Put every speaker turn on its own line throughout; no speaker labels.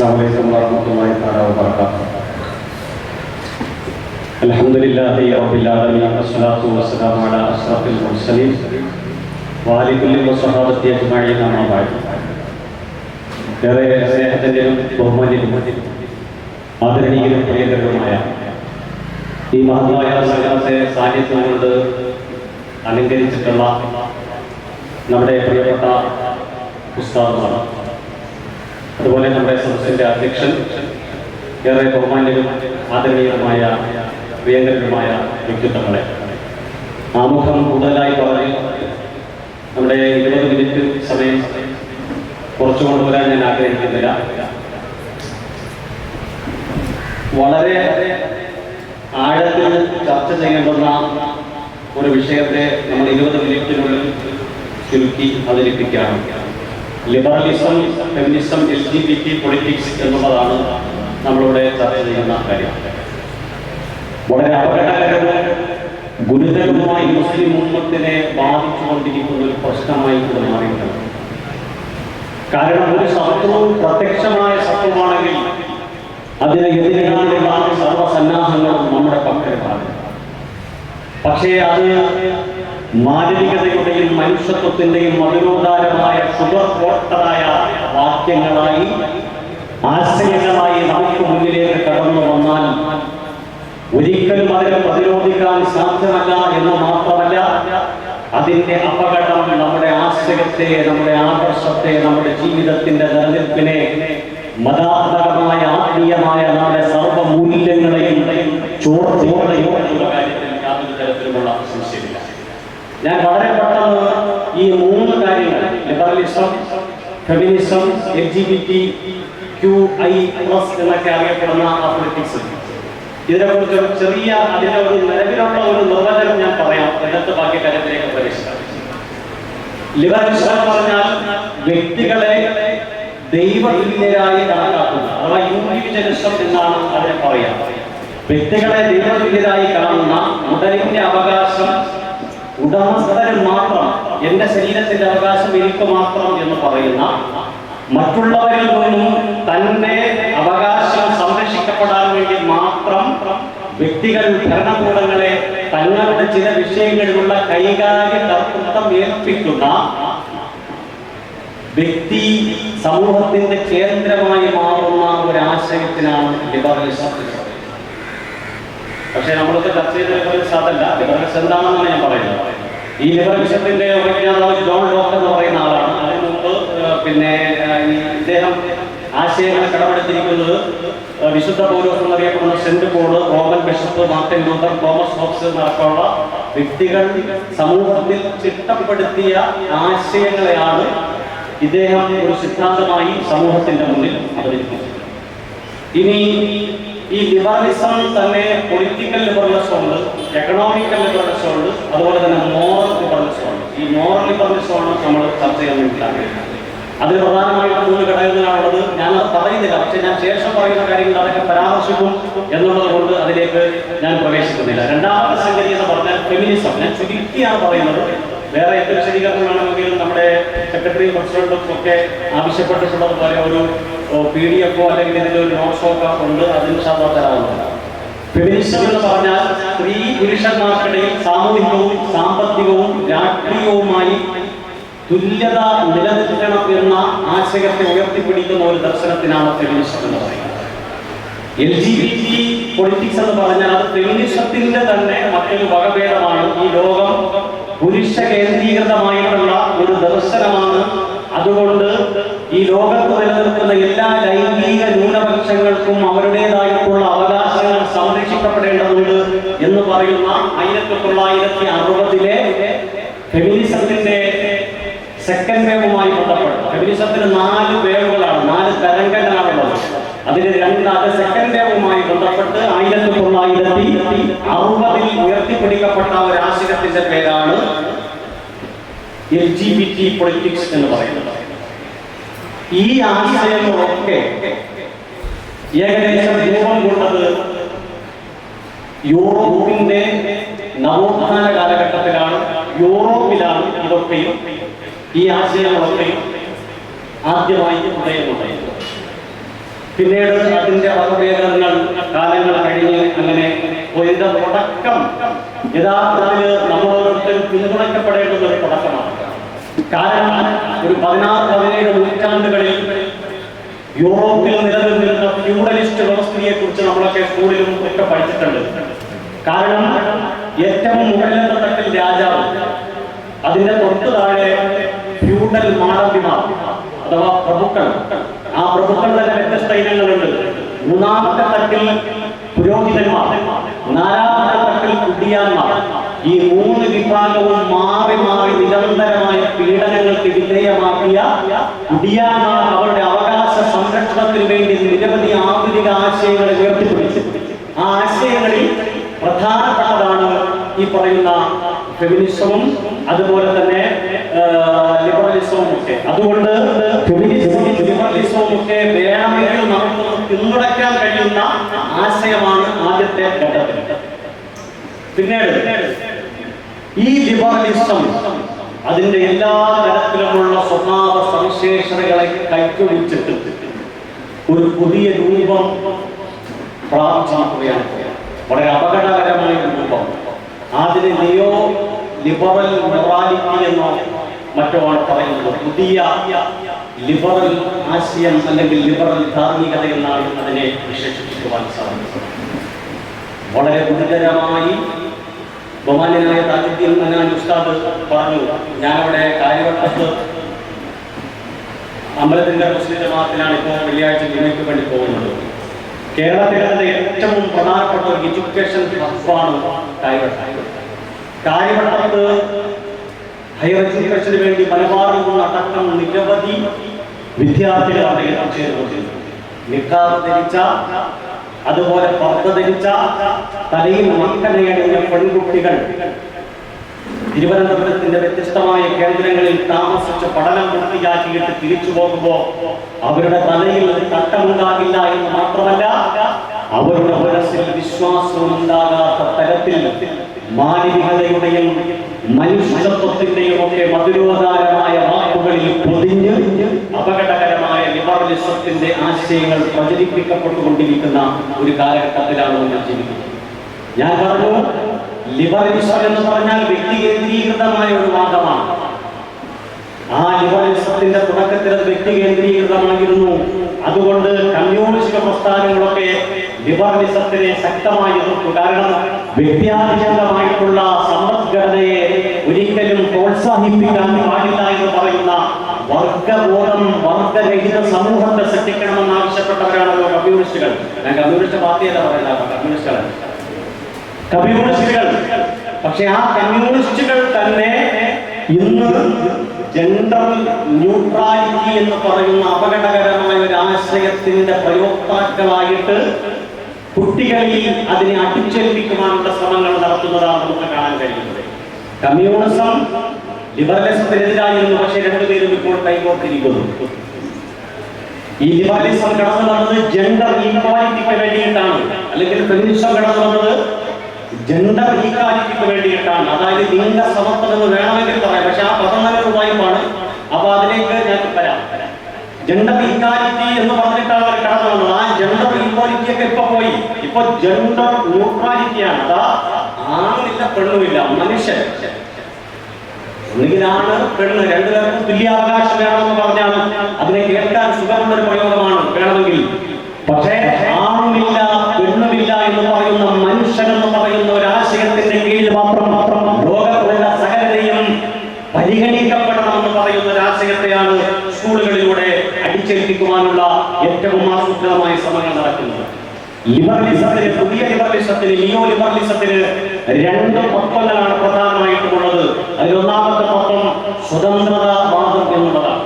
السلام عليكم ورحمة الله تعالى وبركاته الحمد لله رب العالمين والصلاة والسلام على أشرف المرسلين وعلى كل وصحابة أجمعين أما بعد ഏറെ സ്നേഹത്തിൻ്റെയും ബഹുമാന്യനും ആദരണീയനും പ്രിയകരവുമായ ഈ മഹത്തായ സംഘത്തെ സാന്നിധ്യം കൊണ്ട് അലങ്കരിച്ചിട്ടുള്ള നമ്മുടെ പ്രിയപ്പെട്ട പുസ്തകമാണ് അതുപോലെ നമ്മുടെ സദസ്സിന്റെ അധ്യക്ഷൻ ഏറെ ബഹുമാന്യനും ആദരണീയനുമായ പ്രിയങ്കരനുമായ വ്യക്തിത്വങ്ങളെ. ആമുഖം കൂടുതലായി പറഞ്ഞ് നമ്മുടെ ഇരുപത് മിനിറ്റ് സമയം കുറച്ചു കൊണ്ടുവരാൻ ഞാൻ ആഗ്രഹിക്കുന്നില്ല. വളരെ ആഴത്തിൽ ചർച്ച ചെയ്യേണ്ടുന്ന ഒരു വിഷയത്തെ നമ്മൾ ഇരുപത് മിനിറ്റിനുള്ളിൽ ചുരുക്കി അവതരിപ്പിക്കുകയാണ്. Liberalism feminism S D P T politics എന്നുള്ളതാണ് നമ്മളിവിടെ ചർച്ച ചെയ്യുന്ന കാര്യം. വളരെ അപകടകരവും ഗുരുതരവുമായി മുസ്ലിം ഉമ്മത്തിനെ ബാധിച്ചുകൊണ്ടിരിക്കുന്ന ഒരു പ്രശ്നമായി ഇത് മാറിയിട്ടുണ്ട്. കാരണം ഒരു ശത്രു പ്രത്യക്ഷമായ ശത്രുവാണെങ്കിൽ അതിനെ എതിരിടാനുള്ള സർവസന്നാഹങ്ങളും നമ്മുടെ പക്കലുമാണ്. പക്ഷേ അത് മാനവികതയുടെയും മനുഷ്യത്വത്തിന്റെയും മധുരോദാരമായ ഷുഗർ വാക്യങ്ങളായി ആശയങ്ങളായി നമുക്ക് മുന്നിലേക്ക് കടന്നു വന്നാൽ ഒരിക്കലും അതിനെ പ്രതിരോധിക്കാൻ സാധ്യമല്ല എന്ന് മാത്രമല്ല അതിന്റെ അപകടം നമ്മുടെ ആശയത്തെ നമ്മുടെ ആദർശത്തെ നമ്മുടെ ജീവിതത്തിന്റെ നിലനിൽപ്പിനെ മതാപരമായ ആത്മീയമായ നമ്മുടെ സർവമൂല്യങ്ങളെയും ചോർച്ചയോടെയോ ഞാൻ വളരെ പെട്ടെന്ന് ഈ മൂന്ന് കാര്യങ്ങൾ liberalism feminism L G B T Q I plus എന്നൊക്കെ അറിയപ്പെടുന്ന അത്ലറ്റിക്സ് ഇതിനെക്കുറിച്ച് ഒരു ചെറിയ അതിന്റെ ഒരു നിലവിലുള്ള ഒരു നിർവചനം ഞാൻ പറയാം എന്നിട്ട് ബാക്കി കാര്യത്തിലേക്ക് പ്രവേശിക്കാം. ലിബറലിസം എന്ന് പറഞ്ഞാൽ വ്യക്തികളെ ദൈവതുല്യരായി കണക്കാക്കുന്ന അഥവാ ഇൻഡിവിജ്വലിസം എന്നാണ് അതിനെ പറയാം വ്യക്തികളെ ദൈവതുല്യരായി കാണുന്ന ഉടലിന്റെ അവകാശം ഉടമസ്ഥന് മാത്രം എന്റെ ശരീരത്തിന്റെ അവകാശം എനിക്ക് മാത്രം എന്ന് പറയുന്ന മറ്റുള്ളവരിൽ നിന്നും തന്റെ അവകാശം സംരക്ഷിക്കപ്പെടാൻ വേണ്ടി മാത്രം വ്യക്തികൾ ഭരണകൂടങ്ങളെ തങ്ങളുടെ ചില വിഷയങ്ങളിലുള്ള കൈകാര്യ കർത്തൃത്വം ഏൽപ്പിക്കുന്ന വ്യക്തി സമൂഹത്തിന്റെ കേന്ദ്രമായി മാറുന്ന ഒരാശയത്തിനാണ് ലിബറലിസം. പക്ഷേ നമ്മളൊക്കെ ചർച്ച ചെയ്ത ലിബറലിസം അതല്ല ലിബറലിസം എന്താണെന്നാണ് ഞാൻ പറയുന്നത് ഈ ലിബറലിസത്തിന്റെ ഉപജ്ഞാതാവ് ജോൺ ലോക്ക് എന്ന് പറയുന്ന ആളാണ്. അതിന് മുമ്പ് പിന്നെ ഇദ്ദേഹം ആശയങ്ങൾ കടമെടുത്തിരിക്കുന്നത് വിശുദ്ധ പൗരോസ് എന്നറിയപ്പെടുന്ന Saint Paul Roman bishop Martin Luther Thomas Hobbes എന്നടക്കമുള്ള വ്യക്തികൾ സമൂഹത്തിൽ ചിട്ടപ്പെടുത്തിയ ആശയങ്ങളെയാണ് ഇദ്ദേഹം ഒരു സിദ്ധാന്തമായി സമൂഹത്തിന്റെ മുന്നിൽ അവതരിപ്പിച്ചത്. ഇനി ഈ ലിബറലിസം തന്നെ പൊളിറ്റിക്കൽ ലിബറലിസം ഉണ്ട് എക്കണോമിക്കൽ ലിബറലിസം ഉണ്ട് അതുപോലെ തന്നെ മോറൽ ലിബറലിസം ഉണ്ട് ഈ മോറൽ ലിബറലിസം ആണ് നമ്മൾ ചർച്ച ചെയ്യാൻ വേണ്ടി ആഗ്രഹിക്കുന്നത് അതിൽ പ്രധാനമായിട്ട് മൂന്ന് ഘടകങ്ങളാണുള്ളത്. ഞാൻ അത് പറയുന്നില്ല. പക്ഷെ ഞാൻ ശേഷം പറയുന്ന കാര്യങ്ങൾ അതൊക്കെ പരാമർശിക്കും എന്നുള്ളത് കൊണ്ട് അതിലേക്ക് ഞാൻ പ്രവേശിക്കുന്നില്ല. രണ്ടാമത്തെ സംഗതി എന്ന് പറഞ്ഞാൽ ഫെമിനിസം ഞാൻ ചുരുക്കിയാണ് പറയുന്നത്. വേറെ എന്ത് വിശദീകരണം വേണമെങ്കിലും നമ്മുടെ സെക്രട്ടറിയും പ്രസിഡന്റും ഒക്കെ ആവശ്യപ്പെട്ടിട്ടുള്ളത് പോലെ ഒരു പി ഡി എഫോ അല്ലെങ്കിൽ ഇതിന്റെ ഒരു നോട്ട്സോ ഒക്കെ ഉണ്ട് അതിന് സാധാരണ ഫെമിനിസം എന്ന് പറഞ്ഞാൽ സ്ത്രീ പുരുഷന്മാർക്കിടയിൽ സാമൂഹികവും സാമ്പത്തികവും രാഷ്ട്രീയവുമായി തുല്യത നിലനിൽക്കണം എന്ന ആശയത്തെ ഉയർത്തിപ്പിടിക്കുന്ന ഒരു ദർശനത്തിനാണ് ഫെമിനിസം എന്ന് പറയുന്നത്. L G B T politics എന്ന് പറഞ്ഞാൽ അത് ഫെമിനിസത്തിന്റെ തന്നെ മറ്റൊരു വകഭേദമാണ് ഈ ലോകം പുരുഷ കേന്ദ്രീകൃതമായിട്ടുള്ള ഒരു ദർശനമാണ്. അതുകൊണ്ട് ഈ ലോകത്ത് നിലനിൽക്കുന്ന എല്ലാ ലൈംഗിക ന്യൂനപക്ഷങ്ങൾക്കും അവരുടേതായിട്ടുള്ള അവകാശങ്ങൾ സംരക്ഷിക്കപ്പെടേണ്ടതുണ്ട് എന്ന് പറയുന്ന ആയിരത്തി തൊള്ളായിരത്തി അറുപതിലെ ഫെമിനിസത്തിന്റെ സെക്കൻഡ് വേവുമായി ബന്ധപ്പെട്ട് ഫെമിനിസത്തിന് നാല് വേവുകളാണ് നാല് തരംഗങ്ങളാണുള്ളത്. അതിൽ രണ്ട് അത് സെക്കൻഡ് വേവുമായി ബന്ധപ്പെട്ട് ആയിരത്തി തൊള്ളായിരത്തി അറുപതിൽ ഉയർത്തിപ്പിടിക്കപ്പെട്ട ഒരു ആശയത്തിന്റെ പേരാണ് L G B T politics എന്ന് പറയുന്നത്. ഈ ആശയങ്ങളൊക്കെ ഏകദേശം രൂപം കൊണ്ടത് യൂറോപ്പിന്റെ നവോത്ഥാന കാലഘട്ടത്തിലാണ് യൂറോപ്പിലാണ് ഇതൊക്കെയും ഈ ആശയങ്ങളൊക്കെയും ആദ്യമായി ഉദയമുണ്ടായിരുന്നത് പിന്നീട് അതിന്റെ വകഭേദങ്ങൾ കാലങ്ങൾ കഴിഞ്ഞ് അങ്ങനെ ഇതിന്റെ തുടക്കം. യഥാർത്ഥത്തിൽ നമ്മളോരോരുത്തരും പിന്തുണയ്ക്കപ്പെടേണ്ടുന്ന ഒരു തുടക്കമാണ്. കാരണം ഒരു പതിനാറ് പതിനേഴ് നൂറ്റാണ്ടുകളിൽ യൂറോപ്പിൽ നിലനിന്നിരുന്ന ഫ്യൂഡലിസ്റ്റ് വ്യവസ്ഥയെ കുറിച്ച് നമ്മളൊക്കെ സ്കൂളിലും ഒക്കെ പഠിച്ചിട്ടുണ്ട്. കാരണം ഏറ്റവും മുകളിലത്തെ തട്ടിൽ രാജാവ് അതിന്റെ തൊട്ട് താഴെ ഫ്യൂഡൽ മാടമ്പിമാർ അഥവാ പ്രഭുക്കൾ ആ പ്രഭുക്കൾ തന്നെ വ്യത്യസ്ത ഇനങ്ങളുണ്ട്. മൂന്നാമത്തെ തട്ടിൽ പുരോഹിതന്മാർ നാലാമത്തെ തട്ടിൽ കുട്ടിയാന്മാർ. ഈ മൂന്ന് വിഭാഗവും മാറി മാറി നിരന്തരമായ പീഡനങ്ങൾക്ക് വിധേയമാക്കിയ കുടിയാന്മാർ അവരുടെ അവകാശ സംരക്ഷണത്തിന് വേണ്ടി നിരവധി ആധുനിക ആശയങ്ങളെ ഉയർത്തിപ്പിടിച്ചു. ആ ആശയങ്ങളിൽ പ്രധാനപ്പെട്ടതാണ് ഈ പറയുന്ന ഫെമിനിസവും അതുപോലെ തന്നെ ലിബറലിസവും ഒക്കെ. അതുകൊണ്ട് ഫെമിനിസവും ലിബറലിസവും ഒക്കെ വേണമെങ്കിൽ നമുക്ക് പിന്തുണയ്ക്കാൻ കഴിയുന്ന ആശയമാണ് ആദ്യത്തെ ഘട്ടത്തിൽ പിന്നീട് ഈ ലിബറലിസം അതിന്റെ എല്ലാ തരത്തിലുമുള്ള സ്വഭാവ സവിശേഷതകളെ കൈക്കൊഴിച്ചിട്ട് ഒരു പുതിയ രൂപം പ്രാപിച്ചിരിക്കുകയാണ് വളരെ അപകടകരമായ അതിന് നിയോ ലിബറൽ മൊറാലിറ്റി എന്നോ മറ്റോ ആണ് പറയുന്നത്. പുതിയ ലിബറൽ ആശയം അല്ലെങ്കിൽ ലിബറൽ ധാർമ്മികത എന്നാണ് അതിനെ വിശേഷിപ്പിക്കുവാൻ സാധിക്കുന്നത്. വളരെ ഗുരുതരമായി ബഹുമാന്യനായ താജുദ്ദീൻ മനാൻ ഉസ്താദ് പറഞ്ഞു ഞാനവിടെ കാര്യവട്ടത്ത് അമ്പലത്തിന്റെ മുസ്ലിം ജമാഅത്തിലാണ് ഇപ്പോൾ വെള്ളിയാഴ്ച ജിമ്മയ്ക്ക് വേണ്ടി പോകുന്നത്. കേരളത്തിലെ ഏറ്റവും പ്രധാനപ്പെട്ട ഒരു എഡ്യൂക്കേഷൻ ഹബ്ബാണ് കാര്യവട്ടം കാര്യവട്ടത്ത് ഹയർ വേണ്ടി മലബാറിലുള്ള അടക്കം നിരവധി വിദ്യാർത്ഥികൾ അദ്ദേഹം ചേർന്നു നിക്കാർ ധരിച്ച അതുപോലെ പർദ്ദ ധരിച്ച തലയിൽ മക്കനയണിഞ്ഞ പെൺകുട്ടികൾ തിരുവനന്തപുരത്തിന്റെ വ്യത്യസ്തമായ കേന്ദ്രങ്ങളിൽ താമസിച്ച് പഠനം പൂർത്തിയാക്കിയിട്ട് തിരിച്ചു പോകുമ്പോ അവരുടെ തലയിൽ ഒരു തട്ടമുണ്ടാകില്ല എന്ന് മാത്രമല്ല അവരുടെ മനസ്സിൽ വിശ്വാസം ഉണ്ടാകാത്ത തരത്തിൽ മാനവികതയുടെയും മനുഷ്യത്വത്തിന്റെയും ഒക്കെ മധുരോധാരമായ വാക്കുകളിൽ പൊതിഞ്ഞ് അപകടകരമായ ലിബറലിസത്തിന്റെ ആശയങ്ങൾ പ്രചരിപ്പിക്കപ്പെട്ടുകൊണ്ടിരിക്കുന്ന ഒരു കാലഘട്ടത്തിലാണ് നമ്മൾ ജീവിക്കുന്നത്. ഞാൻ പറഞ്ഞു ലിബറലിസം എന്ന് പറഞ്ഞാൽ വ്യക്തി കേന്ദ്രീകൃതമായ ഒരു വാദമാണ്. ആ ലിബറലിസത്തിന്റെ തുടക്കത്തിൽ അത് വ്യക്തി കേന്ദ്രീകൃതമായിരുന്നു. അതുകൊണ്ട് കമ്മ്യൂണിസ്റ്റ് പ്രസ്ഥാനങ്ങളൊക്കെ ലിബറലിസത്തിനെ ശക്തമായി എതിർത്തു കാരണം വ്യക്തിയാധിഷ്ഠിതമായിട്ടുള്ള സമ്പദ്ഘടനയെ ഒരിക്കലും പ്രോത്സാഹിപ്പിക്കാൻ പാടില്ല എന്ന് പറയുന്ന വർഗബോധം വർഗരഹിത സമൂഹത്തെ സൃഷ്ടിക്കണമെന്ന് ആവശ്യപ്പെട്ടവരാണല്ലോ കമ്മ്യൂണിസ്റ്റുകൾ. ഞാൻ കമ്മ്യൂണിസ്റ്റ് പാർട്ടിയല്ല പറയുന്നത് കമ്മ്യൂണിസ്റ്റുകൾ. കമ്മ്യൂണിസ്റ്റുകൾ. പക്ഷെ ആ കമ്മ്യൂണിസ്റ്റുകൾ തന്നെ ഇന്ന് ജെൻഡർ ന്യൂട്രാലിറ്റി എന്ന് പറയുന്ന അപകടകരമായ ഒരു ആശയത്തിന്റെ പ്രയോക്താക്കളായിട്ട് കുട്ടികളിൽ അതിനെ അടിച്ചേൽപ്പിക്കുവാനുള്ള ശ്രമങ്ങൾ നടത്തുന്നതാണ് നമുക്ക് കാണാൻ കഴിയുന്നത്. കമ്മ്യൂണിസം ലിബറലിസത്തിനെതിരായിരുന്നു പക്ഷെ രണ്ടുപേരും ഇപ്പോൾ കൈകോർത്തിരിക്കുന്നു. ഈ ലിബറലിസം കടന്നു വന്നത് ജെൻഡർ ഈക്വാലിറ്റിക്ക് വേണ്ടിയിട്ടാണ്. അല്ലെങ്കിൽ ഫെമിനിസം കടന്നു വന്നത് ജെൻഡർ ഈക്വാലിറ്റിക്ക് വേണ്ടിയിട്ടാണ്. അതായത് ലിംഗ സമത്വം എന്ന് വേണമെങ്കിൽ പറയാം. പക്ഷെ ആ പദം ഒരു വായ്പാണ് അപ്പൊ അതിലേക്ക് ഞാൻ വരാം. ജെൻഡർ ഇക്വാലിറ്റി എന്ന് പറഞ്ഞിട്ടാണ് അവർ കടന്നു വന്നത് ആ ജെൻഡർ ഇക്വാലിറ്റി ഒക്കെ ഇപ്പൊ പോയി. ഇപ്പൊ ജെൻഡർ ന്യൂട്രാലിറ്റിയാണ് അതാ ആണില്ല പെണ്ണുമില്ല മനുഷ്യൻ. ഒന്നുകിലാണ് പെണ്ണ് രണ്ടുപേർക്കും തുല്യാവകാശം വേണമെന്ന് പറഞ്ഞാൽ അതിനെ കേൾക്കാൻ സുഖമുള്ള ഒരു പ്രയോഗമാണ് വേണമെങ്കിൽ. പക്ഷേ ആണുമില്ല പെണ്ണുമില്ല എന്ന് പറയുന്ന മനുഷ്യൻ എന്ന് പറയുന്ന ഒരു ആശയത്തിന്റെ കീഴിൽ മാത്രം മാത്രം ലോകത്തുള്ള സകലതയും പരിഗണിക്കപ്പെടണമെന്ന് പറയുന്ന ഒരു ആശയത്തെയാണ് സ്കൂളുകളിലൂടെ അടിച്ചേൽപ്പിക്കുവാനുള്ള ഏറ്റവും ആസൂത്രിതമായ ശ്രമങ്ങൾ നടക്കുന്നത്. ലിബറലിസത്തിന് പുതിയ ലിബറലിസത്തിന് നിയോ ലിബറലിസത്തിന് രണ്ട് തത്വങ്ങളാണ് പ്രധാനമായിട്ടുള്ളത് അതിൽ ഒന്നാമത്തെ തത്വം സ്വതന്ത്രതാവാദം എന്നുള്ളതാണ്.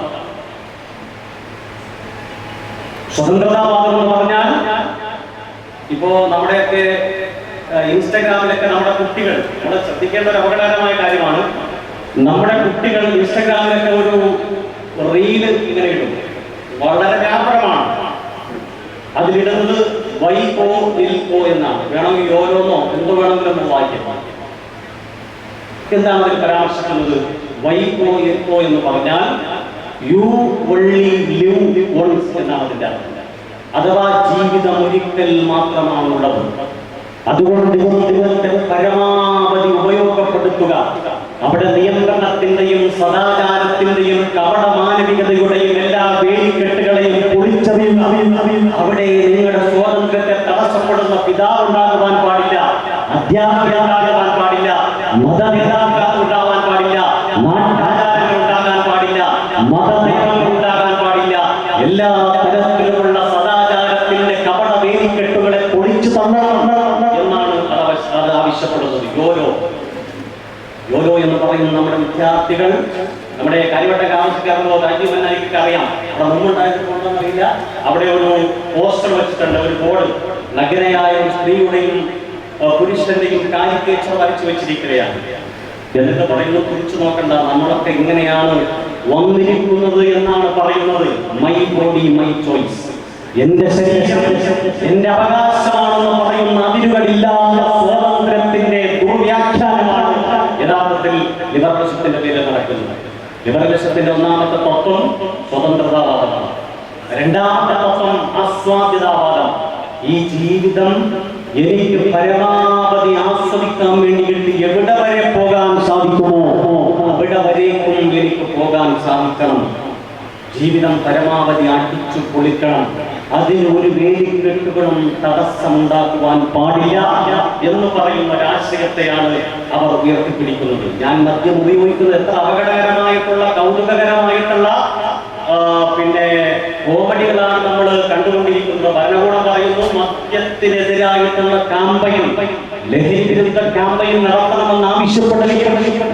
സ്വതന്ത്രതാവാദം എന്ന് പറഞ്ഞാൽ ഇപ്പോ നമ്മുടെയൊക്കെ ഇൻസ്റ്റാഗ്രാമിലൊക്കെ നമ്മുടെ കുട്ടികൾ നമ്മൾ ശ്രദ്ധിക്കേണ്ട ഒരു അപകടകരമായ കാര്യമാണ് നമ്മുടെ കുട്ടികൾ ഇൻസ്റ്റഗ്രാമിലൊക്കെ ഒരു റീൽ ഇങ്ങനെ ഇടും. വളരെ വ്യാപകമാണ്. അതിലിടുന്നത് വൈ ഓ ഇൽ ഓ എന്നാണ്. വേണമെങ്കിൽ ഓരോന്നോ എന്ത് വേണമെങ്കിലും നമ്മൾ വായിക്കാം. എന്താണ് അതിൽ പരാമർശിക്കുന്നത് വൈ ഓ ഇൽ ഓ എന്ന് പറഞ്ഞാൽ യു ഒള്ളി ലിവ് വൺസ് എന്നാണ് അതിന്റെ അർത്ഥം. അഥവാ ജീവിതം ഒരിക്കൽ മാത്രമാണുള്ളത് അതുകൊണ്ട് ജീവിതത്തെ പരമാവധി ഉപയോഗപ്പെടുത്തുക. അവിടെ നിയന്ത്രണത്തിന്റെയും സദാചാരത്തിന്റെയും കപട മാനവികതയുടെയും എല്ലാ വേലിക്കെട്ടുകളെയും പൊളിച്ചറിയുക അവിടെ നിങ്ങളുടെ സ്വാതന്ത്ര്യത്തെ തടസ്സപ്പെടുന്ന പിതാവ് ഉണ്ടാകുവാൻ പാടില്ല അധ്യാപകർ ഉണ്ടാകുവാൻ പാടില്ല മതനേതാക്കൾ ഉണ്ടാവാൻ പാടില്ല നാട്ടാചാരങ്ങൾ ഉണ്ടാകാൻ പാടില്ല മതനേതാക്കൾ ഉണ്ടാകാൻ പാടില്ല. എല്ലാ തരത്തിലുമുള്ള സദാചാരത്തിന്റെ കപട വേലിക്കെട്ടുകളെ പൊളിച്ചു തന്നണം എന്നാണ് അത് ആവശ്യ- ആവശ്യപ്പെടുന്നത്. എന്ന് നമ്മുടെ വിദ്യാർത്ഥികൾ നമ്മുടെ കാര്യവട്ട താമസിക്കാറുണ്ടോ രാജ്യമന്നായിക്ക് അറിയാം അവിടെ മുമ്പുണ്ടായിട്ടുണ്ടോന്നറിയില്ല അവിടെ ഒരു പോസ്റ്റർ വെച്ചിട്ടുണ്ട് ഒരു ബോർഡ്. നഗ്നയായ സ്ത്രീയുടെയും പുരുഷന്റെയും കാലിക്കേച്ചർ വരച്ചു വെച്ചിരിക്കുകയാണ്. എന്നിട്ട് പറയുന്നു കുറിച്ചു നോക്കണ്ട നമ്മളൊക്കെ ഇങ്ങനെയാണ് വന്നിരിക്കുന്നത് എന്നാണ് പറയുന്നത്. മൈ ബോഡി മൈ ചോയ്സ് എന്റെ ശരീരം എന്റെ അവകാശമാണെന്ന് പറയുന്ന അതിരുകളില്ലാത്ത സ്വാതന്ത്ര്യത്തിന്റെ ദുർവ്യാഖ്യാനമാണ് യഥാർത്ഥത്തിൽ ലിബറലിസത്തിന്റെ പേരിൽ നടക്കുന്നത് ലിബറലിസത്തിന്റെ ഒന്നാമത്തെ തത്വം സ്വതന്ത്രതാവാദമാണ് രണ്ടാമത്തെ തത്വം അസ്വാദ്യതാവാദം ഈ ജീവിതം എനിക്ക് പരമാവധി ആസ്വദിക്കാൻ വേണ്ടിയിട്ട് എവിടെ വരെ പോകാൻ സാധിക്കുമോ? അവിടെ വരേക്കും എനിക്ക് പോകാൻ സാധിക്കണം. ജീവിതം പരമാവധി അടിച്ചു പൊളിക്കണം. അതിന് ഒരു വേലിക്കെട്ടുകളും തടസ്സമുണ്ടാക്കുവാൻ പാടില്ല എന്ന് പറയുന്ന ഒരാശയത്തെയാണ് അവർ ഉയർത്തിപ്പിടിക്കുന്നത്. ഞാൻ മദ്യം ഉപയോഗിക്കുന്നത് എത്ര അപകടകരമായിട്ടുള്ള കൗതുകകരമായിട്ടുള്ള പിന്നെ കോമഡികളാണ് നമ്മൾ കണ്ടുകൊണ്ടിരിക്കുന്നത്. ഭരണകൂടം പറയുന്നു മദ്യത്തിനെതിരായിട്ടുള്ള ക്യാമ്പയിൻ ലഹരി വിരുദ്ധ ക്യാമ്പയിൻ നടത്തണമെന്ന് ആവശ്യപ്പെട്ടിരിക്കുന്നു.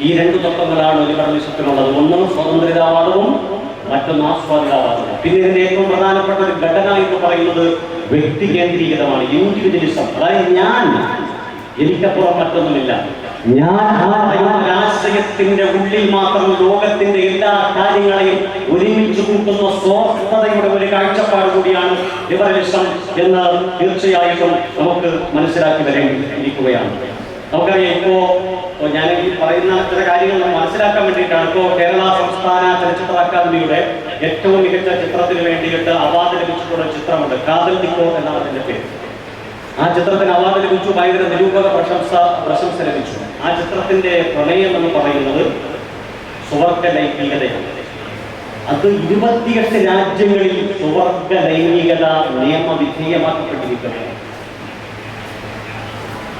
ഈ രണ്ട് തത്വങ്ങളാണ് ഒരു ലിബറലിസത്തിനുള്ളത് ഒന്ന് സ്വതന്ത്രതാവാദവും മറ്റൊന്ന് ആസ്വാദിതാവാദവും പിന്നെ ഇതിന്റെ ഏറ്റവും പ്രധാനപ്പെട്ട ഒരു ഘടന എന്ന് പറയുന്നത് വ്യക്തി കേന്ദ്രീകൃതമാണ് ഇൻഡിവിജ്വലിസം അതായത് ഞാൻ എനിക്കപ്പുറം മറ്റൊന്നുമില്ല. ഞാൻ ആ പറയുന്ന ഉള്ളിൽ മാത്രം ലോകത്തിന്റെ എല്ലാ കാര്യങ്ങളെയും ഒരുമിച്ച് കൂട്ടുന്ന സ്വാർത്ഥതയുടെ ഒരു കാഴ്ചപ്പാട് കൂടിയാണ് ലിബറലിസം എന്ന് തീർച്ചയായിട്ടും നമുക്ക് മനസ്സിലാക്കി വരേണ്ടിയിരിക്കുകയാണ്. നമുക്കറിയാം ഇപ്പോ ഇപ്പോ ഞാൻ ഈ പറയുന്ന ചില കാര്യങ്ങൾ മനസ്സിലാക്കാൻ വേണ്ടിയിട്ടാണ് ഇപ്പോൾ കേരള സംസ്ഥാന ചലച്ചിത്ര അക്കാദമിയുടെ ഏറ്റവും മികച്ച ചിത്രത്തിന് വേണ്ടിയിട്ട് അവാർഡ് ലഭിച്ചിട്ടുള്ള ചിത്രമുണ്ട് കാതൽ നിക്കോ എന്നാണ് അതിന്റെ പേര്. ആ ചിത്രത്തിന് അവാർഡ് ലഭിച്ചു ഭയങ്കര നിരൂപക പ്രശംസ പ്രശംസ ലഭിച്ചു. ആ ചിത്രത്തിന്റെ പ്രമേയം എന്ന് പറയുന്നത് സുവർഗ ലൈംഗികതയാണ്. അത് ഇരുപത്തിയെട്ട് രാജ്യങ്ങളിൽ സുവർഗ ലൈംഗികത നിയമവിധേയമാക്കപ്പെട്ടിരിക്കുകയാണ്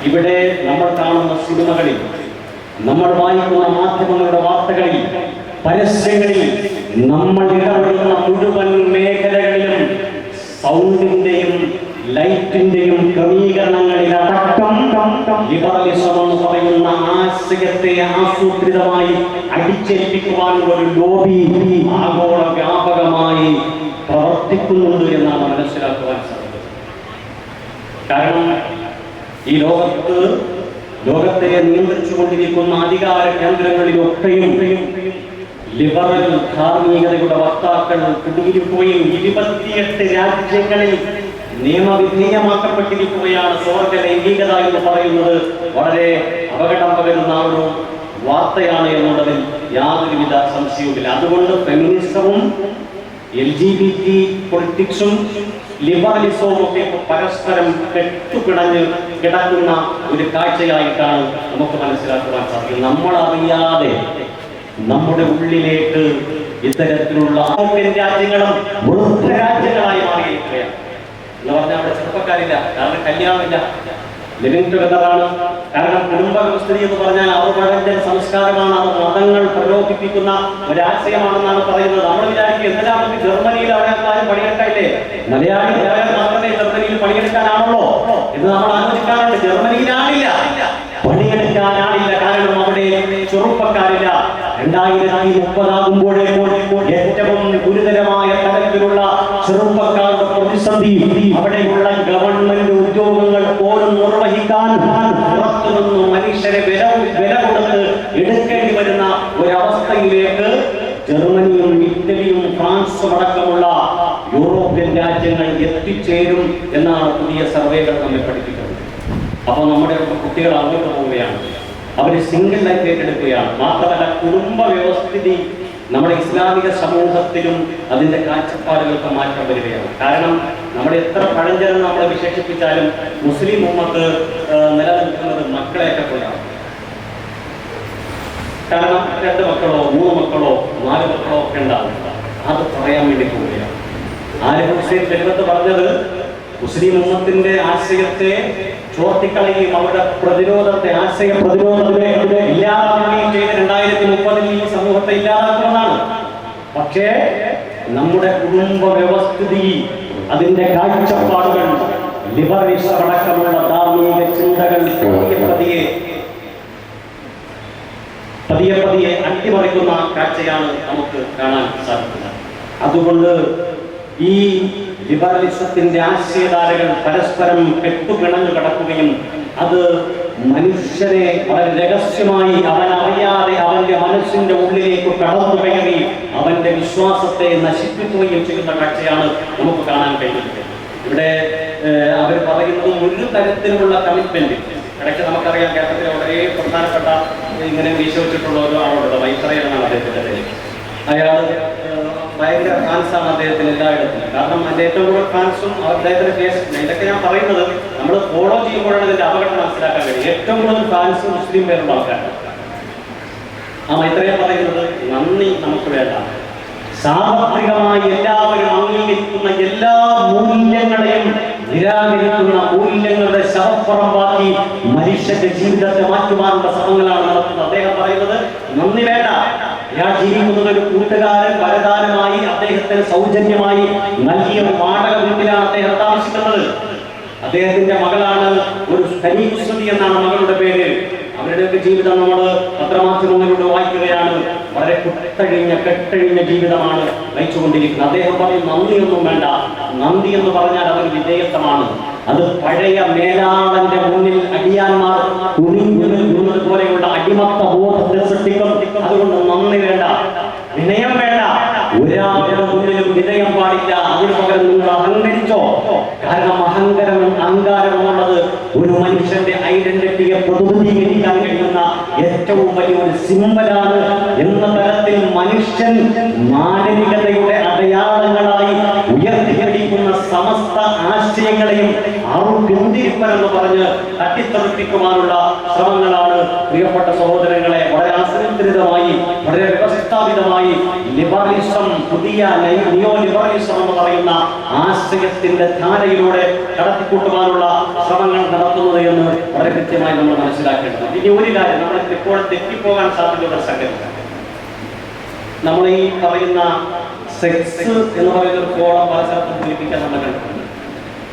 ഇവിടെ നമ്മൾ കാണുന്ന സിനിമകളിൽ നമ്മൾ വായിക്കുന്ന മാധ്യമങ്ങളുടെ വാർത്തകളിൽ പരസ്യങ്ങളിൽ നമ്മൾ ഇടപെടുന്ന മുഴുവൻ മേഖലകളിലും സൗണ്ടിന്റെയും ലൈറ്റിന്റെയും ക്രമീകരണങ്ങളിൽ അടക്കം ലിബറലിസം എന്ന് പറയുന്ന ആശയത്തെ ആസൂത്രിതമായി അടിച്ചേൽപ്പിക്കുവാൻ ഒരു ലോബി ആഗോള വ്യാപകമായി പ്രവർത്തിക്കുന്നുണ്ട് എന്നാണ് മനസ്സിലാക്കുവാൻ സാധിക്കുന്നത്. കാരണം ഈ ലോകത്ത് ലോകത്തെ നിയന്ത്രിച്ചുകൊണ്ടിരിക്കുന്ന അധികാര കേന്ദ്രങ്ങളിലൊക്കെയും ലിബറൽ ധാർമ്മികതയുടെ വക്താക്കൾ കുടുങ്ങിപ്പോയും. ഇരുപത്തിയെട്ട് രാജ്യങ്ങളിൽ നിയമവിധേയമാക്കപ്പെട്ടിരിക്കുകയാണ് സ്വർഗ ലൈംഗികത എന്ന് പറയുന്നത്. വളരെ അപകടം പകരുന്ന ഒരു വാർത്തയാണ് എന്നുള്ളതിൽ യാതൊരുവിധ സംശയവുമില്ല. അതുകൊണ്ട് ഫെമിനിസവും എൽ ജി ബി ടി പൊളിറ്റിക്സും ഇപ്പൊ പരസ്പരം കെട്ടുപിണഞ്ഞ് കിടക്കുന്ന ഒരു കാഴ്ചയായിട്ടാണ് നമുക്ക് മനസ്സിലാക്കുവാൻ സാധിക്കുന്നത്. നമ്മൾ അറിയാതെ നമ്മുടെ ഉള്ളിലേക്ക് ഇത്തരത്തിലുള്ള രാജ്യങ്ങളും വൃദ്ധ രാജ്യങ്ങളായി മാറിയിരിക്കുകയാണ്. എന്ന് പറഞ്ഞാൽ അവിടെ ചെറുപ്പക്കാരില്ല കാരണം കല്യാണമില്ല. ലിവിംഗ് കാരണം കുടുംബ വ്യവസ്ഥിതി എന്ന് പറഞ്ഞാൽ അവരുടെ സംസ്കാരമാണ് അവർ മതങ്ങൾ പ്രലോഭിപ്പിക്കുന്ന ഒരാശയമാണെന്നാണ് പറയുന്നത്. നമ്മൾ വിചാരിക്കും എന്തിനാണ് ജർമ്മനിയിൽ അവിടെ ആരും പണിയെടുക്കല്ലേ മലയാളി മാത്രമേ ജർമ്മനിയിൽ പണിയെടുക്കാനാണല്ലോ എന്ന് നമ്മൾ ആലോചിക്കാറുണ്ട് ജർമ്മനിയിലാണില്ല. പണിയെടുക്കാനാണില്ല കാരണം അവിടെ ചെറുപ്പക്കാരില്ല. രണ്ടായിരത്തി മുപ്പതാകുമ്പോഴേ ഏറ്റവും ഗുരുതരമായ തരത്തിലുള്ള ചെറുപ്പക്കാരുടെ പ്രതിസന്ധി അവിടെയുള്ള ഗവൺമെന്റ് ഉദ്യോഗ പോലും നിർവഹിക്കാൻ പുറത്തുനിന്ന് മനുഷ്യരെ വില വില കൊടുത്ത് എടുക്കേണ്ടി വരുന്ന ഒരവസ്ഥയിലേക്ക് ജർമ്മനിയും ഇറ്റലിയും ഫ്രാൻസും അടക്കമുള്ള യൂറോപ്യൻ രാജ്യങ്ങൾ എത്തിച്ചേരും എന്നാണ് പുതിയ സർവേകൾ നമ്മെ പഠിപ്പിക്കുന്നത്. അപ്പൊ നമ്മുടെ കുട്ടികൾ അങ്ങോട്ട് പോവുകയാണ്. അവർ സിംഗിൾ ലൈഫ് ഏറ്റെടുക്കുകയാണ്. മാത്രമല്ല കുടുംബ വ്യവസ്ഥിതി നമ്മുടെ ഇസ്ലാമിക സമൂഹത്തിലും അതിന്റെ കാഴ്ചപ്പാടുകൾക്ക് മാറ്റം വരികയാണ്. കാരണം നമ്മുടെ എത്ര പഴഞ്ചരം നമ്മളെ വിശേഷിപ്പിച്ചാലും മുസ്ലിം ഉമ്മത്ത് നിലനിൽക്കുന്നത് മക്കളെയൊക്കെ കൊണ്ടാണ്. കാരണം രണ്ട് മക്കളോ മൂന്ന് മക്കളോ നാല് മക്കളോ ഒക്കെ ഉണ്ടാവും. അത് പറയാൻ വേണ്ടി പോവുകയാണ്. ആരിഫ് ഹുസൈൻ ജനത്ത് പറഞ്ഞത് മുസ്ലിം ഉമ്മത്തിന്റെ ആശയത്തെ ചോർത്തിക്കളയും അവരുടെ പ്രതിരോധത്തെ ആശയ പ്രതിരോധത്തെ ഇല്ലാതാക്കുകയും ചെയ്ത് രണ്ടായിരത്തി മുപ്പതിൽ ഈ സമൂഹത്തെ ഇല്ലാതാക്കുന്നതാണ്. പക്ഷേ നമ്മുടെ കുടുംബ വ്യവസ്ഥിതി അതിന്റെ കാഴ്ചപ്പാടുകൾ ലിബറേഷൻ അടക്കമുള്ള ധാർമ്മിക ചിന്തകൾ പതിയെ പതിയെ പതിയെ അട്ടിമറിക്കുന്ന കാഴ്ചയാണ് നമുക്ക് കാണാൻ സാധിക്കുന്നത്. അതുകൊണ്ട് ഈ ലിബറലിസത്തിന്റെ ആശയധാരകൾ പരസ്പരം കെട്ടുപിണഞ്ഞു കിടക്കുകയും അത് മനുഷ്യനെ വളരെ രഹസ്യമായി അവൻ അറിയാതെ അവന്റെ മനസ്സിന്റെ ഉള്ളിലേക്ക് കടന്നു കയറി അവന്റെ വിശ്വാസത്തെ നശിപ്പിക്കുകയും ചെയ്യുന്ന കാഴ്ചയാണ് നമുക്ക് കാണാൻ കഴിയുന്നത് ഇവിടെ അവർ പറയുന്നത് ഒരു തരത്തിലുള്ള കമ്മിറ്റ്മെന്റ് ഇടയ്ക്ക് നമുക്കറിയാം കേരളത്തിലെ വളരെ പ്രധാനപ്പെട്ട ഇങ്ങനെ വീശ വെച്ചിട്ടുള്ള ഒരു ആളുണ്ട്. എന്നാണ് അദ്ദേഹത്തിന്റെ അയാൾ ഭയങ്കര ഫാൻസാണ് അദ്ദേഹത്തിന് എല്ലായിടത്തും കാരണം അതിന്റെ ഏറ്റവും കൂടുതൽ ഫാൻസും അദ്ദേഹത്തിന്റെ കേസ് ഇതൊക്കെ ഞാൻ പറയുന്നത് നമ്മൾ ഫോളോ ചെയ്യുമ്പോഴാണ് ഇതിന്റെ അപകടം മനസ്സിലാക്കാൻ കഴിയും ഏറ്റവും കൂടുതൽ ഫാൻസ് മുസ്ലിം പേരുള്ള ആൾക്കാരാണ്. ആ മൈത്രയെ പറയുന്നത് നന്ദി നമുക്ക് വേണ്ട. സാർവത്രികമായി എല്ലാവരും അംഗീകരിക്കുന്ന എല്ലാ മൂല്യങ്ങളെയും നിരാകരിക്കുന്ന മൂല്യങ്ങളുടെ ശവപ്പുറമ്പാക്കി മനുഷ്യന്റെ ജീവിതത്തെ മാറ്റുവാനുള്ള ശ്രമങ്ങളാണ് നടത്തുന്നത്. അദ്ദേഹം പറയുന്നത് ഒരു കൂട്ടുകാരൻ വരദാനമായി അദ്ദേഹത്തിന് സൗജന്യമായി നൽകിയ വാടക വീട്ടിലാണ് അദ്ദേഹം താമസിക്കുന്നത്. അദ്ദേഹത്തിന്റെ മകളാണ് ഒരു കനീകുസ്വതി എന്നാണ് മകളുടെ പേര്. അവരുടെയൊക്കെ ജീവിതം നമ്മൾ പത്രമാധ്യമങ്ങളിലൂടെ വായിക്കുകയാണ്. വളരെ കുട്ടഴിഞ്ഞ കെട്ടഴിഞ്ഞ ജീവിതമാണ് നയിച്ചുകൊണ്ടിരിക്കുന്നത്. അദ്ദേഹം പറയും നന്ദിയൊന്നും വേണ്ട. നന്ദി എന്ന് പറഞ്ഞാൽ അതൊരു വിധേയത്വമാണ്. അത് പഴയ മേലാളന്റെ മുന്നിൽ അടിയാന്മാർ കുടിഞ്ഞു നിന്നത് പോലെയുള്ള അടിമത്ത ബോധത്തെ സൃഷ്ടിക്കും. അതുകൊണ്ട് നന്ദി വേണ്ട. ഒരാളുടെ മുന്നിലും വിനയം പാടില്ല അതിനു പകരം നിങ്ങൾ അഹങ്കരിച്ചോ? കാരണം അഹങ്കാരം അഹങ്കാരം എന്നുള്ളത് ഒരു മനുഷ്യന്റെ ഐഡന്റിറ്റിയെ പ്രതിനിധീകരിക്കാൻ കഴിയുന്ന ഏറ്റവും വലിയൊരു സിമ്പലാണ് എന്ന തരത്തിൽ മനുഷ്യൻ മാനവികതയുടെ അടയാളങ്ങളായി ഉയർത്തിപ്പിടിക്കുന്ന സമസ്ത ആശയങ്ങളെയും അറു പിന്തിരിപ്പനെന്ന് പറഞ്ഞ് തട്ടിത്തെറിപ്പിക്കുവാനുള്ള ശ്രമങ്ങളാണ് പ്രിയപ്പെട്ട സഹോദരങ്ങളെ വളരെ ആസൂത്രിതമായി വളരെ വ്യവസ്ഥാപിതമായി ലിബറലിസം പുതിയ നയ- ലിബറലിസം എന്ന് പറയുന്ന ആശയത്തിന്റെ ധാരയിലൂടെ കടത്തിക്കൂട്ടുവാനുള്ള ശ്രമങ്ങൾ നടത്തുന്നത് എന്ന് വളരെ കൃത്യമായി നമ്മൾ മനസ്സിലാക്കേണ്ടത് ഇനി ഒരു കാര്യം നമ്മൾ ഇപ്പോൾ തെറ്റിപ്പോകാൻ സാധ്യതയുള്ള സംഗതി നമ്മൾ ഈ പറയുന്ന സെക്സ് എന്ന് പറയുന്ന ഒരു കോളം പല സ്ഥലത്തും സൂചിപ്പിക്കാൻ നമ്മൾ കണ്ടിട്ടുണ്ട്.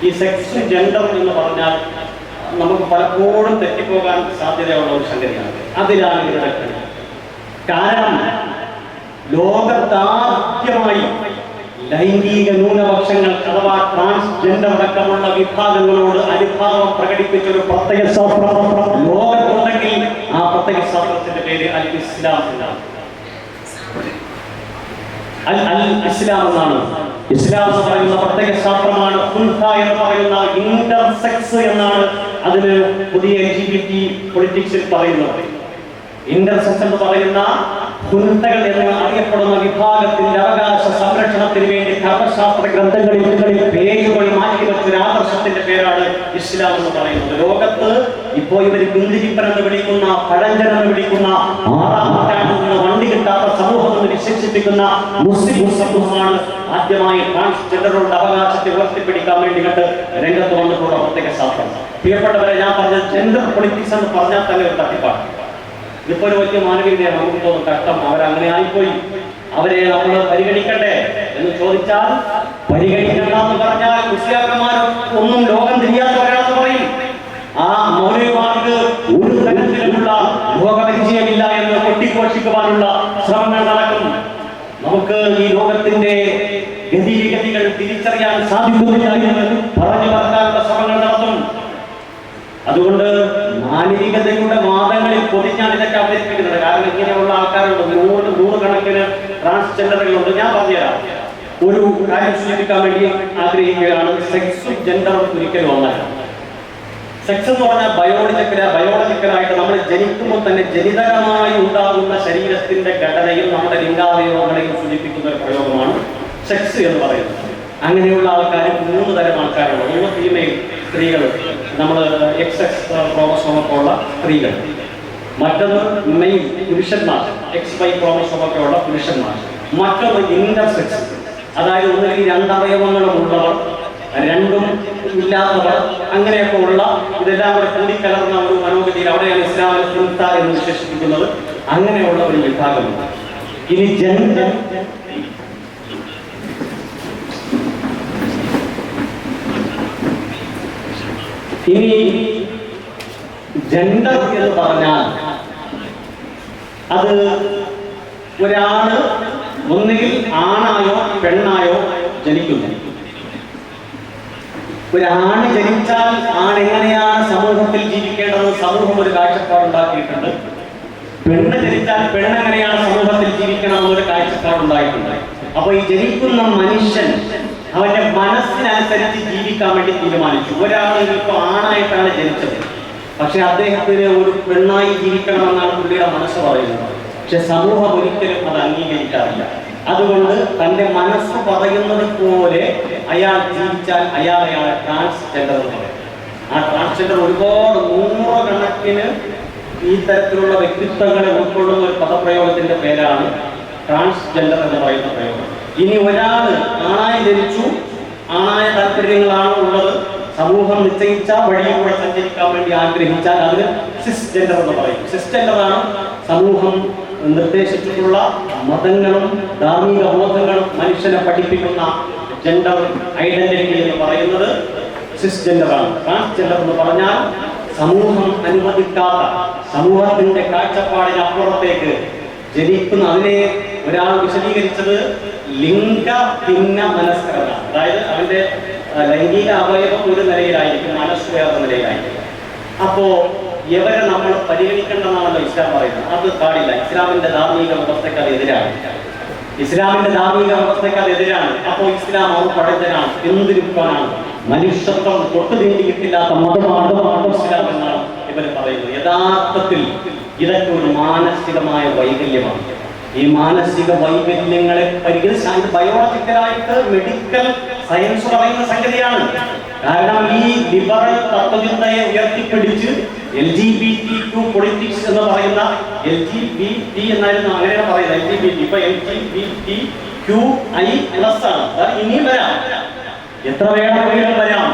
ഈ സെക്സ് ജെൻഡർ എന്ന് പറഞ്ഞാൽ നമുക്ക് പലപ്പോഴും തെറ്റിപ്പോകാൻ സാധ്യതയുള്ള ഒരു സംഗതിയാണ്. അതിലാണ് കളി കാരണം ലോകത്താദ്യമായി ലൈംഗിക ന്യൂനപക്ഷങ്ങൾ അഥവാ ട്രാൻസ്ജെൻഡർ അടക്കമുള്ള വിഭാഗങ്ങളോട് അനുഭാവം പ്രകടിപ്പിച്ച ഒരു പ്രത്യേക ശാസ്ത്രം ലോകത്തുണ്ടെങ്കിൽ ആ പ്രത്യേക ശാസ്ത്രത്തിന്റെ പേര് അൽ ഇസ്ലാം എന്നാണ്. അൽ അൽ ഇസ്ലാം എന്നാണ്. ഇസ്ലാം എന്ന് പറയുന്ന പ്രത്യേക ശാസ്ത്രമാണ്. എന്ന് പറയുന്ന ഇന്റർസെക്സ് എന്നാണ് അതിന് പുതിയ എൽ ജി ബി ടി പൊളിറ്റിക്സിൽ പറയുന്നത്. ഇന്റർസെക്സ് എന്ന് പറയുന്ന കുന്തകൾ എന്ന് അറിയപ്പെടുന്ന വിഭാഗത്തിന്റെ അവകാശ സംരക്ഷണത്തിന് വേണ്ടി കർമ്മശാസ്ത്ര ഗ്രന്ഥങ്ങളിൽ പേരുകൾ മാറ്റിവെച്ച ഒരു ആദർശത്തിന്റെ പേരാണ് ഇസ്ലാം എന്ന് പറയുന്നത്. ലോകത്ത് ഇപ്പോ ഇവർ ഗുന്തിരിപ്പൻ എന്ന് വിളിക്കുന്ന പഴഞ്ചൻ എന്ന് വിളിക്കുന്ന ആറാം വണ്ടി കിട്ടാത്ത സമൂഹം എന്ന് വിശേഷിപ്പിക്കുന്ന മുസ്ലിം സമൂഹമാണ് ആദ്യമായി ട്രാൻസ്ജെൻഡറുടെ അവകാശത്തെ ഉയർത്തിപ്പിടിക്കാൻ വേണ്ടി കണ്ട് രംഗത്ത് വന്നിട്ടുള്ള പ്രത്യേക ശാസ്ത്രം പ്രിയപ്പെട്ടവരെ ഞാൻ പറഞ്ഞ ജെൻഡർ പൊളിറ്റിക്സ് എന്ന് പറഞ്ഞാൽ തന്നെ ഒരു തട്ടിപ്പാണ്. ഇതിപ്പോ ഒരു വലിയ മാനവികതയാണ് നമുക്ക് തോന്നുന്നു കഷ്ടം. അവരങ്ങനെ ആയിപ്പോയി. അവരെ നമ്മൾ പരിഗണിക്കട്ടെ എന്ന് ചോദിച്ചാൽ പരിഗണിക്കണ്ട എന്ന് പറഞ്ഞാൽ മുസ്ലിയാക്കന്മാർ ഒന്നും ലോകം തിരിയാത്തവരാണെന്ന് പറയും. ആ മൗലവിമാർക്ക് ഒരു തരത്തിലുമുള്ള ലോകപരിചയമില്ല എന്ന് കൊട്ടിഘോഷിക്കുവാനുള്ള ശ്രമങ്ങൾ നടക്കും. നമുക്ക് ഈ ലോകത്തിന്റെ ഗതിവിഗതികൾ തിരിച്ചറിയാൻ സാധിക്കുന്നില്ല എന്ന് പറഞ്ഞു പറക്കാനുള്ള ശ്രമങ്ങൾ നടത്തും. അതുകൊണ്ട് മാനവികതയുടെ പൊതിഞ്ഞാണ് ഇതൊക്കെ അവതരിപ്പിക്കുന്നത് കാരണം ഇങ്ങനെയുള്ള ആൾക്കാരുണ്ട്. നൂറ് നൂറുകണക്കിന് ട്രാൻസ്ജെൻഡറുകളുണ്ട് ഞാൻ പറഞ്ഞുതരാം. ഒരു കാര്യം സൂചിപ്പിക്കാൻ വേണ്ടി ആഗ്രഹിക്കുകയാണ്. സെക്സും ജെൻഡറും ഒരിക്കലും ഒന്നല്ല സെക്സ് എന്ന് പറഞ്ഞാൽ ബയോളജിക്കല ബയോളജിക്കലായിട്ട് നമ്മൾ ജനിക്കുമ്പോൾ തന്നെ ജനിതകമായി ഉണ്ടാകുന്ന ശരീരത്തിന്റെ ഘടനയും നമ്മുടെ ലിംഗാവയവങ്ങളെയും സൂചിപ്പിക്കുന്ന ഒരു പ്രയോഗമാണ് സെക്സ് എന്ന് പറയുന്നത്. അങ്ങനെയുള്ള ആൾക്കാർ മൂന്ന് തരം ആൾക്കാരുണ്ട് മൂന്ന് ഫീമെയിൽ സ്ത്രീകൾ നമ്മൾ എക്സ് എക്സ് ഉള്ള സ്ത്രീകൾ മറ്റൊന്ന് മെയിൻ പുരുഷന്മാർ എക്സ് വൈ ക്രോമസോമൊക്കെ ഉള്ള പുരുഷന്മാർ. മറ്റൊന്ന് ഇന്റർസെക്സ് അതായത് ഒന്നുകിൽ രണ്ടവയവങ്ങളും ഉള്ളവർ രണ്ടും ഇല്ലാത്തവർ അങ്ങനെയൊക്കെ ഉള്ള ഇതെല്ലാം കൂടെ കൂടിക്കലർന്ന ഒരു മനോഗതിയിൽ അവിടെയാണ് ഇസ്ലാമിൽ സുൽത്ത എന്ന് വിശേഷിപ്പിക്കുന്നത്. അങ്ങനെയുള്ള ഒരു വിഭാഗമുണ്ട്. ഇനി ജെൻഡർ ഇനി ജെൻഡർ എന്ന് പറഞ്ഞാൽ അത് ഒരാൾ ഒന്നുകിൽ ആണായോ പെണ്ണായോ ജനിക്കുന്നു. ഒരാണ് ജനിച്ചാൽ ആണ് എങ്ങനെയാണ് സമൂഹത്തിൽ ജീവിക്കേണ്ടത്? സമൂഹം ഒരു കാഴ്ചപ്പാടുണ്ടാക്കിയിട്ടുണ്ട് പെണ്ണ് ജനിച്ചാൽ പെണ്ണ് എങ്ങനെയാണ് സമൂഹത്തിൽ ജീവിക്കണം എന്നൊരു കാഴ്ചപ്പാടുണ്ടായിട്ടുണ്ട് അപ്പൊ ഈ ജനിക്കുന്ന മനുഷ്യൻ അവന്റെ മനസ്സിനനുസരിച്ച് ജീവിക്കാൻ വേണ്ടി തീരുമാനിച്ചു. ഒരാൾ ഇപ്പൊ ആണായിട്ടാണ് ജനിച്ചത്. പക്ഷെ അദ്ദേഹത്തിന് ഒരു പെണ്ണായി ജീവിക്കണമെന്നാണ് പുള്ളിയുടെ മനസ്സ് പറയുന്നത്. പക്ഷെ സമൂഹം ഒരിക്കലും അത് അംഗീകരിക്കാറില്ല. അതുകൊണ്ട് തന്റെ മനസ്സ് പറയുന്നത് പോലെ അയാൾ ജീവിച്ചാൽ അയാൾ അയാളെ ട്രാൻസ്ജെൻഡർ എന്ന് പറയും ആ ട്രാൻസ്ജെൻഡർ ഒരുപാട് നൂറുകണക്കിന് ഈ തരത്തിലുള്ള വ്യക്തിത്വങ്ങളെ ഉൾക്കൊള്ളുന്ന ഒരു പദപ്രയോഗത്തിന്റെ പേരാണ് ട്രാൻസ്ജെൻഡർ എന്ന് പറയുന്ന പ്രയോഗം. ഇനി ഒരാൾ ആണായി ജനിച്ചു ആണായ താല്പര്യങ്ങളാണ് ഉള്ളത്. സമൂഹം നിശ്ചയിച്ച വഴിയിലൂടെ സഞ്ചരിക്കാൻ വേണ്ടി ആഗ്രഹിച്ചാൽ അതിന് സിസ് ജെൻഡർ എന്ന് പറയും. സിസ് ജെൻഡറാണ് സമൂഹം നിർദ്ദേശിച്ചിട്ടുള്ള മതങ്ങളും ധാർമ്മിക ബോധങ്ങളും മനുഷ്യനെ പഠിപ്പിക്കുന്ന ജെൻഡർ ഐഡന്റിറ്റി എന്ന് പറയുന്നത് സിസ് ജെൻഡറാണ് ട്രാൻസ്ജെൻഡർ എന്ന് പറഞ്ഞാൽ സമൂഹം അനുവദിക്കാത്ത സമൂഹത്തിന്റെ കാഴ്ചപ്പാടിനപ്പുറത്തേക്ക് ജനിക്കുന്ന അതിനെ ഒരാൾ വിശദീകരിച്ചത് ലിംഗ ഭിന്ന മനസ്കരത. അതായത് അവന്റെ ലൈംഗിക അവയവം ഒരു നിലയിലായിരിക്കും മനസ്സ് നിലയിലായിരിക്കും. അപ്പോ ഇവരെ നമ്മൾ പരിഗണിക്കേണ്ടതാണല്ലോ ഇസ്ലാം പറയുന്നത് അത് പാടില്ല. ഇസ്ലാമിന്റെ ധാർമ്മിക വ്യവസ്ഥയ്ക്ക് അത് എതിരാണ്. ഇസ്ലാമിന്റെ ധാർമ്മിക വ്യവസ്ഥയ്ക്ക് അത് എതിരാണ്. അപ്പോൾ ഇസ്ലാം അവർ പടച്ചനാണ് എന്തിരിക്കാനാണ് മനുഷ്യത്വം തൊട്ട് നീട്ടിയിട്ടില്ലാത്ത മതമാണ് മതം ഇസ്ലാം എന്നാണ് ഇവർ പറയുന്നത്. യഥാർത്ഥത്തിൽ ഇതൊക്കെ ഒരു മാനസികമായ വൈകല്യമാണ്. ഈ മാനസിക വൈകല്യങ്ങളെ പരിഗണിച്ച് ബയോളജിക്കലായിട്ട് മെഡിക്കൽ സയൻസ് പറയുന്ന സംഗതിയാണ്. കാരണം ഈ ലിബറൽ തത്വചിന്തയെ ഉയർത്തിപ്പിടിച്ച് L G B T to politics എന്ന് പറയുന്ന എൽ ജി ബി ടി എന്നായിരുന്നു അങ്ങനെയാണ് പറയുന്നത്. എൽ ജി ബി ടി ഇപ്പൊ L G B T Q I plus ആണ്. ഇനിയും വരാം. എത്ര വേണമെങ്കിലും വരാം.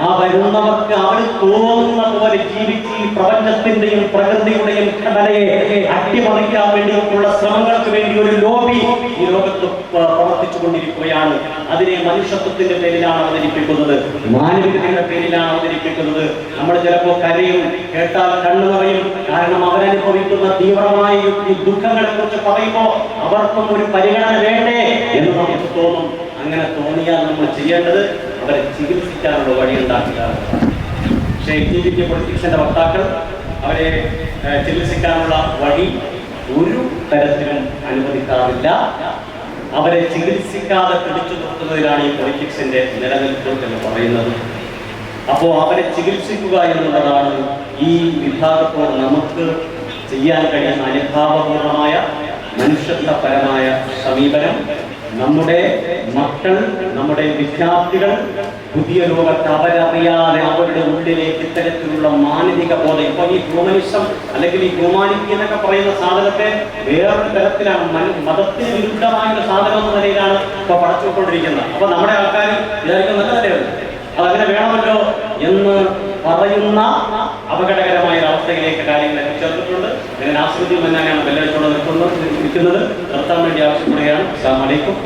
ആ വരുന്നവർക്ക് അവന് തോന്നുന്ന പോലെ ജീവിച്ച് ഈ പ്രപഞ്ചത്തിന്റെയും പ്രകൃതിയുടെയും ഘടനയെ അട്ടിമറിക്കാൻ വേണ്ടിയുള്ള ശ്രമങ്ങൾക്ക് വേണ്ടി ഒരു ലോബി ഈ ലോകത്ത് പ്രവർത്തിച്ചു കൊണ്ടിരിക്കുകയാണ് അതിനെ മനുഷ്യത്വത്തിന്റെ പേരിലാണ് അവതരിപ്പിക്കുന്നത്. മാനവികതയുടെ പേരിലാണ് അവതരിപ്പിക്കുന്നത്. നമ്മൾ ചിലപ്പോൾ കരയും കേട്ടാൽ കണ്ണു പറയും കാരണം അവരനുഭവിക്കുന്ന തീവ്രമായ ഈ ദുഃഖങ്ങളെ കുറിച്ച് പറയുമ്പോൾ അവർക്കും ഒരു പരിഗണന വേണ്ടേ എന്ന് നമുക്ക് തോന്നും. അങ്ങനെ തോന്നിയാൽ നമ്മൾ ചെയ്യേണ്ടത് അവരെ ചികിത്സിക്കാനുള്ള വഴി ഉണ്ടാക്കുക പക്ഷേ ഇന്ത്യൻ പൊളിറ്റിക്സിന്റെ വക്താക്കൾ അവരെ ചികിത്സിക്കാനുള്ള വഴി ഒരു തരത്തിലും അനുവദിക്കാറില്ല. അവരെ ചികിത്സിക്കാതെ പിടിച്ചു നിർത്തുന്നതിനാണ് ഈ പൊളിറ്റിക്സിന്റെ നിലനിൽപ്പ് എന്ന് പറയുന്നത്. അപ്പോ അവരെ ചികിത്സിക്കുക എന്നുള്ളതാണ് ഈ വിഭാഗത്തോട് നമുക്ക് ചെയ്യാൻ കഴിയുന്ന അനുഭാവപൂർണമായ മനുഷ്യത്വപരമായ സമീപനം. നമ്മുടെ മക്കൾ നമ്മുടെ വിദ്യാർത്ഥികൾ പുതിയ ലോകത്ത് അവരറിയാതെ അവരുടെ ഉള്ളിലേക്ക് ഇത്തരത്തിലുള്ള മാനവിക ബോധം ഇപ്പൊ ഈ ഹ്യൂമനിസം അല്ലെങ്കിൽ ഈ ഹ്യൂമാനിറ്റി എന്നൊക്കെ പറയുന്ന സാധനത്തെ വേറൊരു തരത്തിലാണ് മതത്തിന് വിരുദ്ധമായ ഒരു സാധനം എന്ന നിലയിലാണ് ഇപ്പൊ പടച്ചുകൊണ്ടിരിക്കുന്നത്. അപ്പൊ നമ്മുടെ ആൾക്കാർ വിചാരിക്കുന്ന നല്ല നിലയുണ്ട്. അതങ്ങനെ വേണമല്ലോ എന്ന് പറയുന്ന അപകടകരമായ ഒരു അവസ്ഥയിലേക്ക് കാര്യങ്ങൾ എത്തിച്ചേർന്നിട്ടുണ്ട് അങ്ങനെ ആസ്വദിക്കും എന്നാണ് വെല്ലടിച്ചോട് നിൽക്കുന്നത് നിൽക്കുന്നത് നിർത്താൻ വേണ്ടി ആവശ്യപ്പെടുകയാണ്. അസ്സാം വലൈക്കും